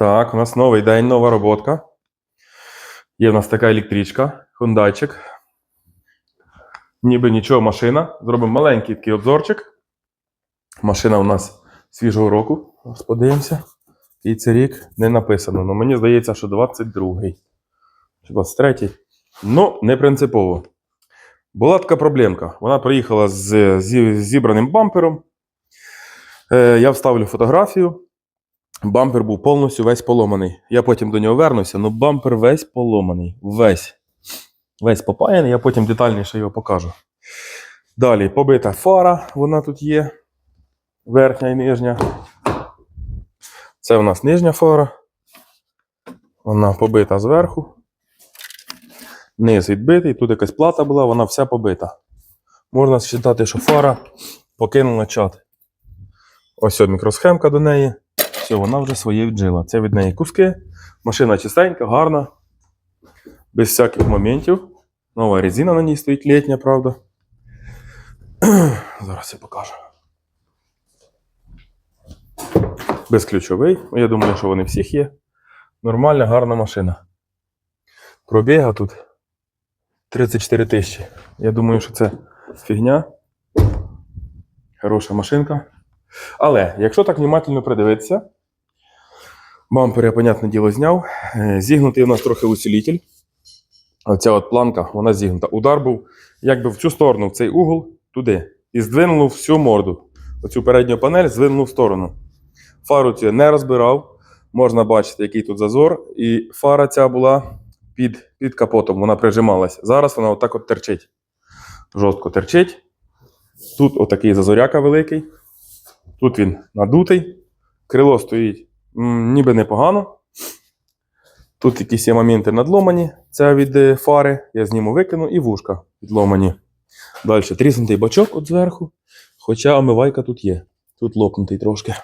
Так, у нас новий день, нова роботка. Є в нас така електричка, хундайчик. Ніби нічого, машина. Зробимо маленький такий обзорчик. Машина у нас свіжого року. Ось подивимося. І це рік не написано. Ну, мені здається, що 22-й. Чи 23-й. Ну, не принципово. Була така проблемка. Вона приїхала з зібраним бампером. Е, я вставлю фотографію. Бампер був повністю весь поломаний. Я потім до нього вернуся, але бампер весь поломаний. Весь. Весь попаяний, я потім детальніше його покажу. Далі побита фара, вона тут є. Верхня і нижня. Це у нас нижня фара. Вона побита зверху. Низ відбитий, тут якась плата була, вона вся побита. Можна вважати, що фара покинула чат. Ось от мікросхемка до неї. Все, вона вже своє віджила. Це від неї куски. Машина чистенька, гарна, без всяких моментів. Нова резина на ній стоїть літня, правда. Зараз я покажу. Безключовий. Ну, Я думаю, що вони всіх є. Нормальна, гарна машина. Пробіга тут 34 тисячі. Я думаю, що це фігня. Хороша машинка. Але якщо так внимательно придивитися, бампер я, понятне діло, зняв. Е, Зігнутий у нас трохи усилитель. Оця от планка, вона зігнута. Удар був якби в цю сторону, в цей угол, туди. І здвинуло всю морду. Оцю передню панель здвинув в сторону. Фару цю я не розбирав. Можна бачити, який тут зазор. І фара ця була під, під капотом, вона прижималась. Зараз вона отак от терчить. Жорстко терчить. Тут отакий зазоряка великий. Тут він надутий. Крило стоїть ніби непогано. Тут якісь є моменти надломані. Це від е, фари. Я зніму викину і вушка відломані. Далі тріснутий бачок от зверху. Хоча омивайка тут є. Тут лопнутий трошки.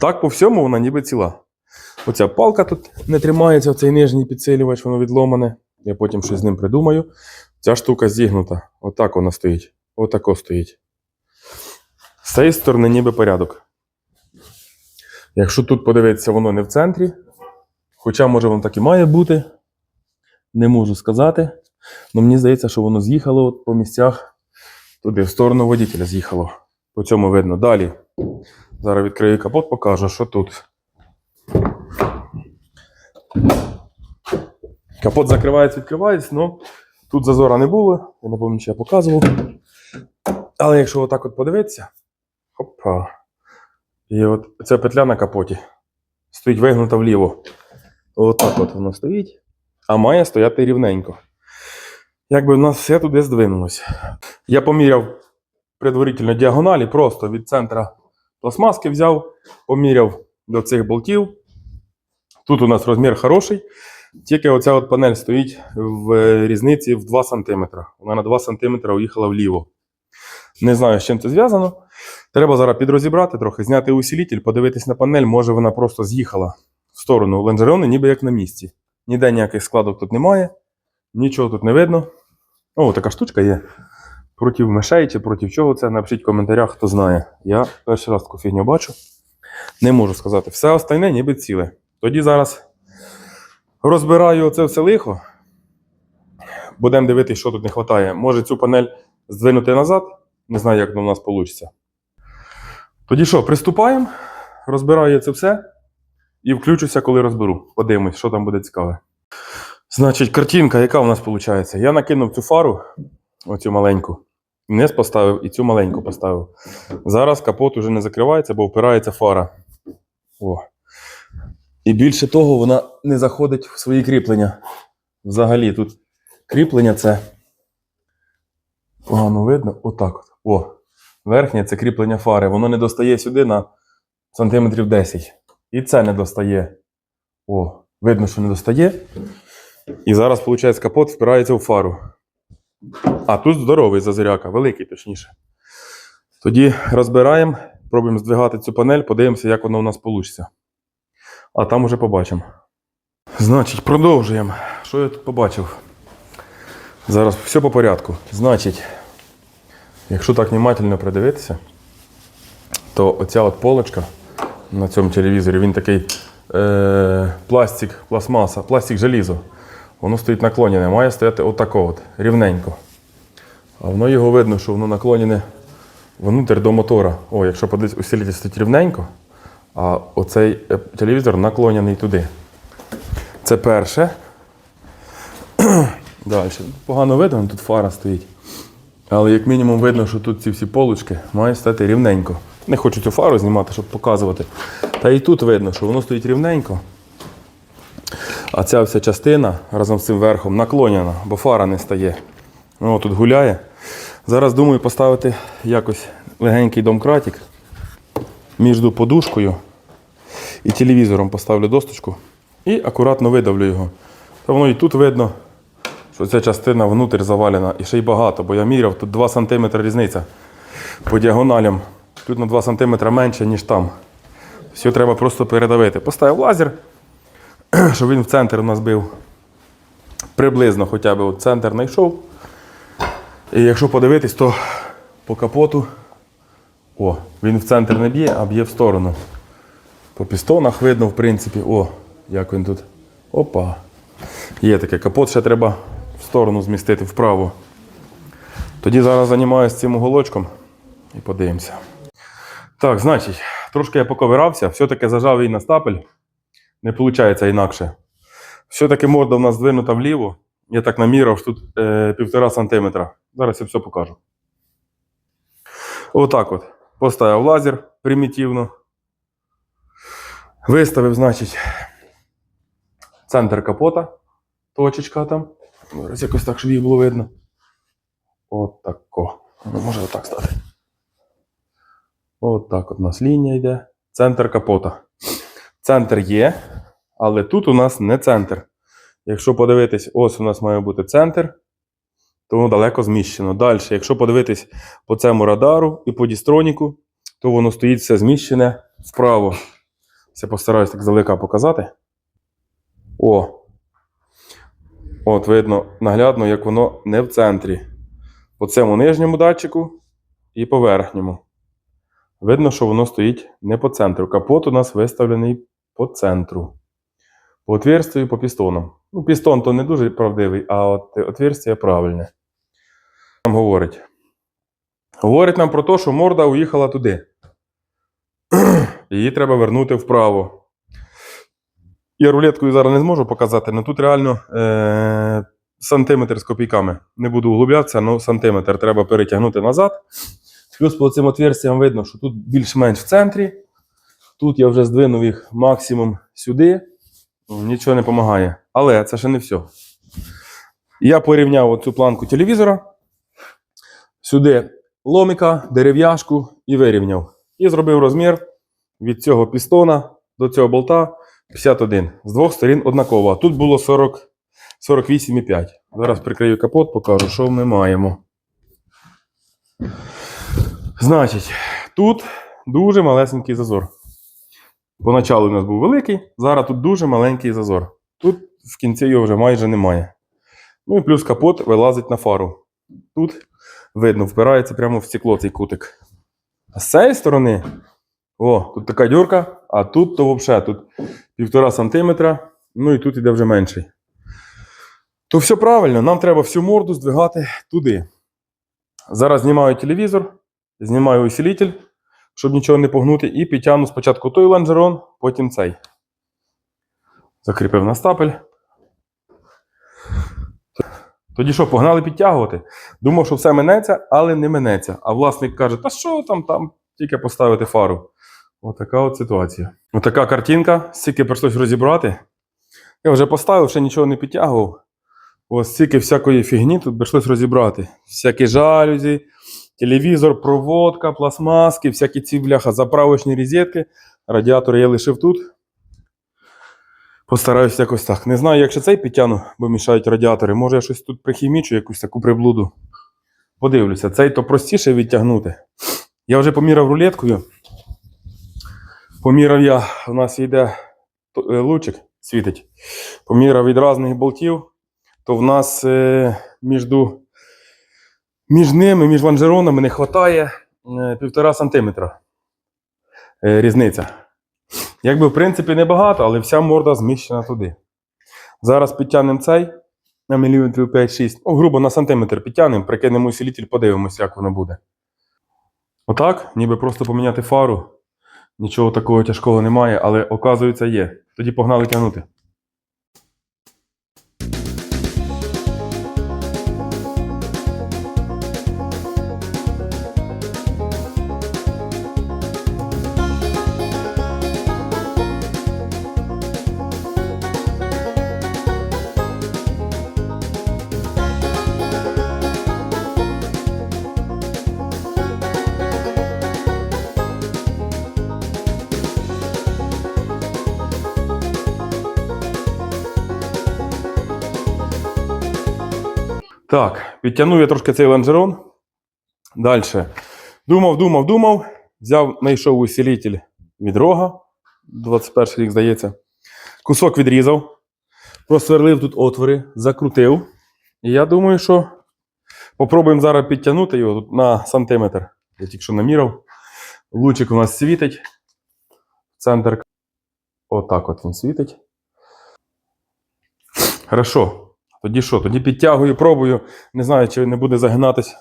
Так, по всьому вона ніби ціла. Оця палка тут не тримається, оцей нижній підсилювач, воно відломане. Я потім щось з ним придумаю. Ця штука зігнута. Отак вона стоїть. Отако стоїть. З цієї сторони ніби порядок. Якщо тут подивитися, воно не в центрі. Хоча, може, воно так і має бути. Не можу сказати. Але мені здається, що воно з'їхало по місцях туди, в сторону водителя з'їхало. По цьому видно. Далі. Зараз відкрию капот, покажу, що тут. Капот закривається, відкривається, але тут зазора не було. Я не пам'ятаю, чи я показував. Але якщо отак от подивитися, Хопа. І от ця петля на капоті стоїть вигнута вліво. Отак от воно стоїть, а має стояти рівненько. Якби у нас все туди здвинулося. Я поміряв предварительно діагоналі, просто від центра пластмаски взяв, поміряв до цих болтів. Тут у нас розмір хороший, тільки оця от панель стоїть в е, різниці в 2 см. Вона на 2 см уїхала вліво. Не знаю, з чим це зв'язано. Треба зараз підрозібрати трохи, зняти усилитель, подивитись на панель, може вона просто з'їхала в сторону лонжерони, ніби як на місці. Ніде ніяких складок тут немає, нічого тут не видно. О, така штучка є. Проти мишей чи проти чого це, напишіть в коментарях, хто знає. Я перший раз таку фігню бачу. Не можу сказати. Все остальне ніби ціле. Тоді зараз розбираю це все лихо. Будемо дивитися, що тут не вистачає. Може цю панель здвинути назад. Не знаю, як воно у нас вийде. Тоді що, приступаємо, розбираю я це все і включуся, коли розберу. Подивимось, що там буде цікаве. Значить, картинка, яка у нас виходить? Я накинув цю фару, оцю маленьку, вниз поставив і цю маленьку поставив. Зараз капот уже не закривається, бо впирається фара. О. І більше того, вона не заходить в свої кріплення. Взагалі, тут кріплення це погано видно. Отак от. О. Верхнє це кріплення фари. Воно не достає сюди на сантиметрів 10. І це не достає. О, видно, що не достає. І зараз, виходить, капот впирається в фару. А тут здоровий зазиряка, великий точніше. Тоді розбираємо, пробуємо здвигати цю панель, подивимося, як воно у нас вийде. А там уже побачимо. Значить, продовжуємо. Що я тут побачив? Зараз все по порядку. Значить, якщо так внимательно придивитися, то оця от полочка на цьому телевізорі, він такий е, пластик, пластмаса, пластик желізо. Воно стоїть наклонене, має стояти отако от, рівненько. А воно його видно, що воно наклонене внутрь до мотора. О, якщо подивитися, усилитель стоїть рівненько, а оцей е, телевізор наклонений туди. Це перше. Далі. Погано видно, тут фара стоїть. Але як мінімум видно, що тут ці всі полочки мають стати рівненько. Не хочу цю фару знімати, щоб показувати. Та і тут видно, що воно стоїть рівненько. А ця вся частина разом з цим верхом наклонена, бо фара не стає. Воно тут гуляє. Зараз думаю поставити якось легенький домкратик між подушкою і телевізором поставлю досточку і акуратно видавлю його. Та воно і тут видно, що ця частина внутрі завалена і ще й багато, бо я міряв, тут 2 см різниця по діагоналям. Тут на 2 см менше, ніж там. Все треба просто передавити. Поставив лазер, щоб він в центр у нас бив. Приблизно хоча б от центр знайшов. І якщо подивитись, то по капоту. О, він в центр не б'є, а б'є в сторону. По пістонах видно, в принципі, о, як він тут. Опа. Є таке капот, ще треба сторону змістити вправо. Тоді зараз займаюся цим уголочком і подивимося. Так, значить, трошки я поковирався, все-таки зажав її на стапель. Не виходить інакше. Все-таки морда в нас здвинута вліво. Я так наміряв, що тут е, півтора сантиметра. Зараз я все покажу. Отак от. Поставив лазер примітивно. Виставив, значить, центр капота. Точечка там. Зараз якось так, щоб її було видно. Отако. Ну, може отак стати. Отак от у нас лінія йде. Центр капота. Центр є, але тут у нас не центр. Якщо подивитись, ось у нас має бути центр, то воно далеко зміщено. Далі, якщо подивитись по цьому радару і по дістроніку, то воно стоїть все зміщене вправо. Це постараюсь так здалека показати. О! От видно наглядно, як воно не в центрі. По цьому нижньому датчику і по верхньому. Видно, що воно стоїть не по центру. Капот у нас виставлений по центру. По отверстию, по пістонам. Ну, пістон то не дуже правдивий, а от отверстие правильне. Нам говорить. Говорить нам про те, що морда уїхала туди. Її треба вернути вправо. Я рулеткою зараз не зможу показати, але тут реально е- сантиметр з копійками. Не буду углублятися, але сантиметр треба перетягнути назад. Плюс по цим отверстиям видно, що тут більш-менш в центрі. Тут я вже здвинув їх максимум сюди. Ну, Нічого не допомагає. Але це ще не все. Я порівняв оцю планку телевізора. Сюди ломика, дерев'яшку і вирівняв. І зробив розмір від цього пістона до цього болта 51. З двох сторін однаково. Тут було 40, 48,5. Зараз прикрию капот, покажу, що ми маємо. Значить, тут дуже малесенький зазор. Поначалу у нас був великий, зараз тут дуже маленький зазор. Тут в кінці його вже майже немає. Ну і плюс капот вилазить на фару. Тут видно, впирається прямо в стекло цей кутик. А з цієї сторони, о, тут така дюрка, а тут то взагалі тут півтора сантиметра, ну і тут іде вже менший. То все правильно, нам треба всю морду здвигати туди. Зараз знімаю телевізор, знімаю усилитель, щоб нічого не погнути, і підтягну спочатку той лонжерон, потім цей. Закріпив на стапель. Тоді що, погнали підтягувати? Думав, що все минеться, але не минеться. А власник каже: та що там, там, тільки поставити фару. Отака от ситуація. Отака картинка, стільки прийшлось розібрати. Я вже поставив, ще нічого не підтягував. Ось стільки всякої фігні тут прийшлось розібрати. Всякі жалюзі, телевізор, проводка, пластмаски, всякі ці бляха, заправочні розетки. Радіатор я лишив тут. Постараюсь якось так. Не знаю, як ще цей підтягну, бо мішають радіатори. Може я щось тут прихімічу, якусь таку приблуду. Подивлюся, цей то простіше відтягнути. Я вже поміряв рулеткою. Поміряв я, у нас йде е, лучик світить. Поміряв від різних болтів, то в нас е, між, між ними, між лонжеронами не вистачає е, півтора сантиметра. Е, різниця. Якби, в принципі, небагато, але вся морда зміщена туди. Зараз підтягнемо цей на міліметрів 5-6. Ну, грубо на сантиметр підтягнемо, прикинемо усилитель, подивимося, як воно буде. Отак, ніби просто поміняти фару. Нічого такого тяжкого немає, але оказується є. Тоді погнали тягнути. Так, підтягнув я трошки цей лонжерон. Далі. Думав, думав, думав. Взяв, знайшов усилитель від рога. 21 рік, здається. Кусок відрізав. Просверлив тут отвори, закрутив. І я думаю, що попробуємо зараз підтягнути його тут на сантиметр. Я тільки що наміряв. Лучик у нас світить. Центр. Отак от він світить. Хорошо. Тоді що? Тоді підтягую, пробую. Не знаю, чи не буде загинатись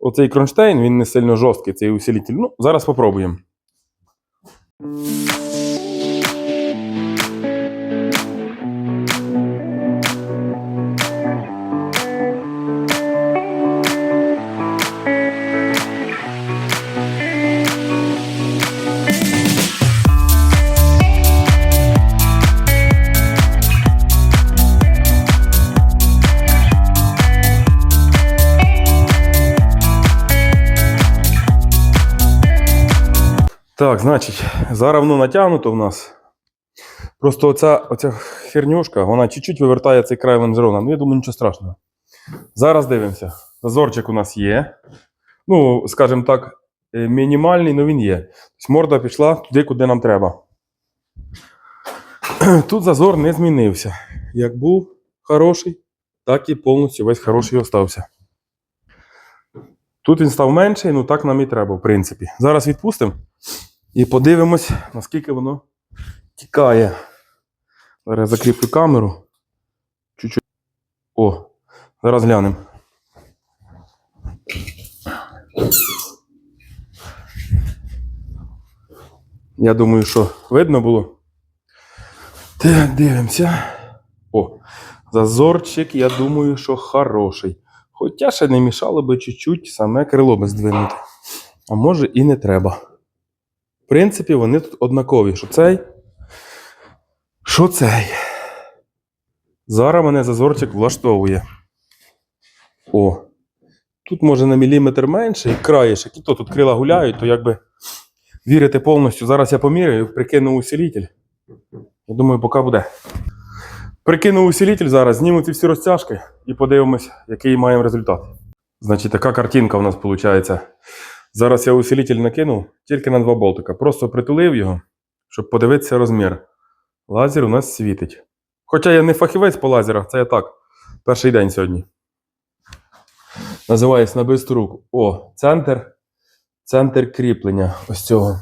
оцей кронштейн, він не сильно жорсткий, цей усилитель. Ну, зараз попробуємо. Так, значить, зараз воно натягнуто в нас. Просто оця, оця хернюшка, вона чуть-чуть вивертає цей край лонжерона. Ну, я думаю, нічого страшного. Зараз дивимося. Зазорчик у нас є. Ну, скажімо так, е, мінімальний, але він є. Тобто морда пішла туди, куди нам треба. Тут зазор не змінився. Як був хороший, так і повністю весь хороший остався. Тут він став менший, ну так нам і треба, в принципі. Зараз відпустимо. І подивимось, наскільки воно тікає. Зараз закріплю камеру. Чуть-чуть. О, зараз глянемо. Я думаю, що видно було. Так, дивимося. О, зазорчик, я думаю, що хороший. Хоча ще не мішало би чуть-чуть саме крило би здвинути. А може і не треба. Принципі, вони тут однакові. Що цей? Що цей? Зараз мене зазорчик влаштовує. О. Тут може на міліметр менше і краєшок. І то тут крила гуляють, то якби вірити повністю. Зараз я поміряю, прикину усилитель. Я думаю, поки буде. Прикину усилитель зараз, зніму ці всі розтяжки і подивимось, який маємо результат. Значить, така картинка у нас виходить. Зараз я усилитель накинув тільки на два болтика. Просто притулив його, щоб подивитися розмір. Лазер у нас світить. Хоча я не фахівець по лазерах, це я так. Перший день сьогодні. Називається на бистру руку. О, центр. Центр кріплення ось цього.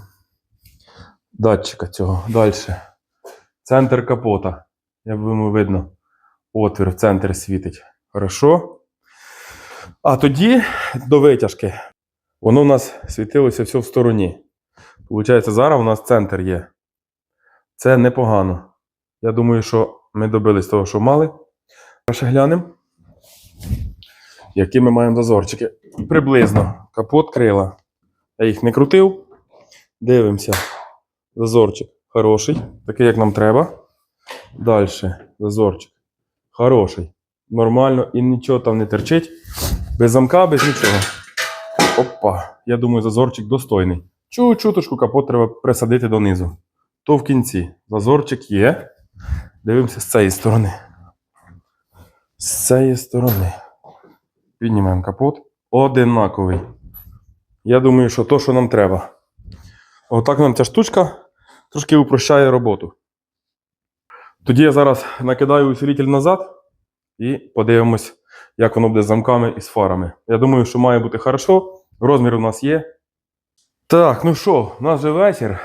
Датчика цього. Далі. Центр капота. Як би видно. Отвір в центр світить. Хорошо. А тоді до витяжки. Воно у нас світилося все в стороні. Получається, зараз у нас центр є. Це непогано. Я думаю, що ми добились того, що мали. Ще глянемо, які ми маємо зазорчики. Приблизно капот крила. Я їх не крутив. Дивимося. Зазорчик хороший, такий, як нам треба. Далі. Зазорчик. Хороший. Нормально і нічого там не терчить. Без замка, без нічого. Опа. Я думаю, зазорчик достойний. Чу-чуточку капот треба присадити донизу. То в кінці. Зазорчик є. Дивимося з цієї сторони. З цієї сторони. Піднімаємо капот. Одинаковий. Я думаю, що то, що нам треба. Отак нам ця штучка трошки упрощає роботу. Тоді я зараз накидаю усилитель назад і подивимось, як воно буде з замками і з фарами. Я думаю, що має бути хорошо. Розмір у нас є. Так, ну що, у нас вже вечір.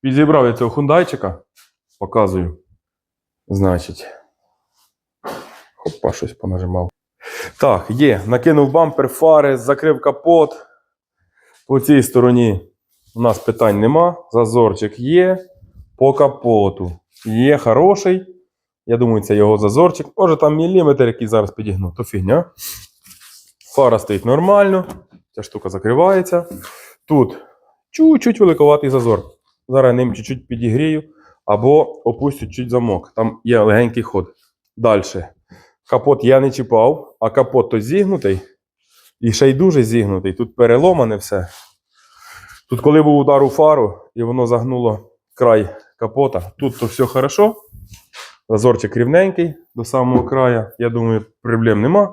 Підібрав я цього хундайчика. Показую. Значить. Хопа, щось понажимав. Так, є. Накинув бампер, фари, закрив капот. По цій стороні у нас питань нема. Зазорчик є. По капоту. Є хороший. Я думаю, це його зазорчик. Може там міліметр, який зараз підігну, то фігня. Фара стоїть нормально. Ця штука закривається. Тут чуть-чуть великоватий зазор. Зараз ним чуть-чуть підігрію або опустю чуть замок. Там є легенький ход. Далі. Капот я не чіпав, а капот то зігнутий. І ще й дуже зігнутий. Тут переломане все. Тут, коли був удар у фару, і воно загнуло край капота, тут то все хорошо. Зазорчик рівненький до самого краю. Я думаю, проблем нема.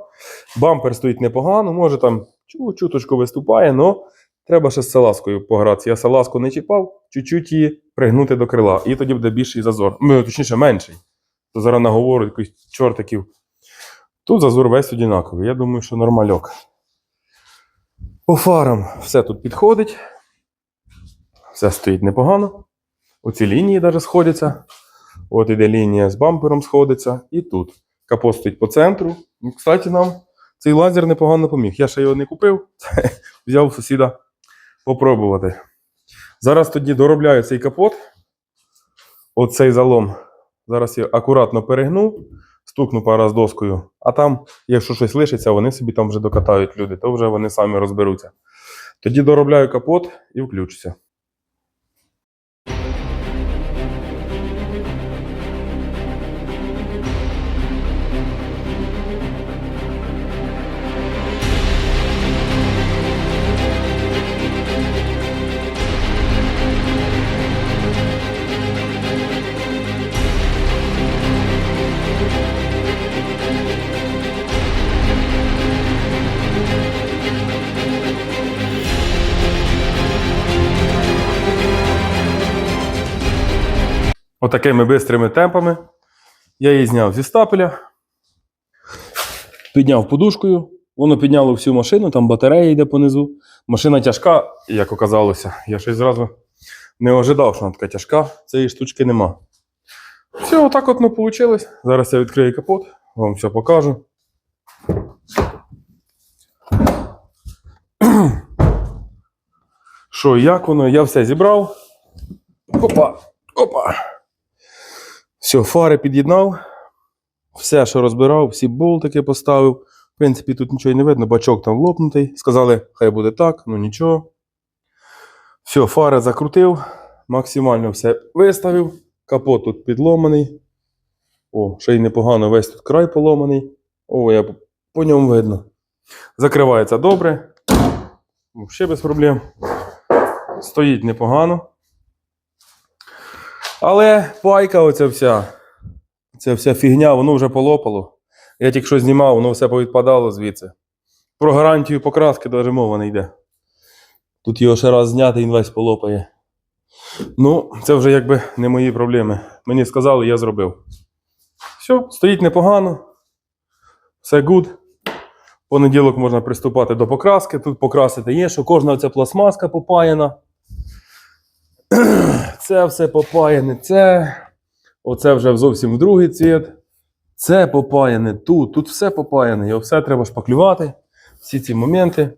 Бампер стоїть непогано, може там чуточку виступає, але треба ще з салазкою погратися. Я салазку не чіпав, чуть-чуть її пригнути до крила. І тоді буде більший зазор. Ну, точніше, менший. То зараз наговорю якихось чортиків. Тут зазор весь однаковий. Я думаю, що нормальок. По фарам все тут підходить. Все стоїть непогано. Оці лінії навіть сходяться. От іде лінія з бампером сходиться. І тут. Капот стоїть по центру. Ну, Кстати, нам цей лазер непогано поміг. Я ще його не купив, взяв сусіда попробувати. Зараз тоді доробляю цей капот. Оцей залом. Зараз я акуратно перегну, стукну пару раз доскою, а там, якщо щось лишиться, вони собі там вже докатають люди, то вже вони самі розберуться. Тоді доробляю капот і включуся. Отакими бистрими темпами я її зняв зі стапеля, підняв подушкою, воно підняло всю машину, там батарея йде понизу. Машина тяжка, як оказалося. Я щось зразу не ожидав, що вона така тяжка, цієї штучки нема. Все, отак от воно вийшло. Зараз я відкрию капот, вам все покажу. Що, як воно? Я все зібрав. Опа, опа. Все, фари під'єднав. Все, що розбирав, всі болтики поставив. В принципі, тут нічого не видно, бачок там лопнутий. Сказали, хай буде так, ну нічого. Все, фари закрутив, максимально все виставив. Капот тут підломаний. О, ще й непогано весь тут край поломаний. О, я по- ньому видно. Закривається добре. Ще без проблем. Стоїть непогано. Але пайка оця вся, ця вся фігня, воно вже полопало. Я тільки що знімав, воно все повідпадало звідси. Про гарантію покраски навіть мова не йде. Тут його ще раз зняти, він весь полопає. Ну, це вже якби не мої проблеми. Мені сказали, я зробив. Все, стоїть непогано. Все гуд. Понеділок можна приступати до покраски. Тут покрасити є, що кожна ця пластмаска попаяна. Це все попаяне, це. Оце вже зовсім в другий цвіт. Це попаяне тут, тут все попаяне. Його все треба шпаклювати. Всі ці моменти.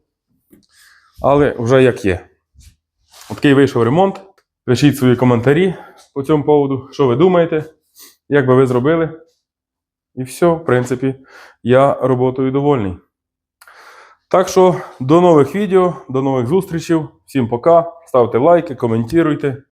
Але вже як є. Такий вийшов ремонт. Пишіть свої коментарі по цьому поводу, що ви думаєте, як би ви зробили. І все, в принципі, я роботою довольний. Так що до нових відео, до нових зустрічей. Всім пока. Ставте лайки, коментуйте.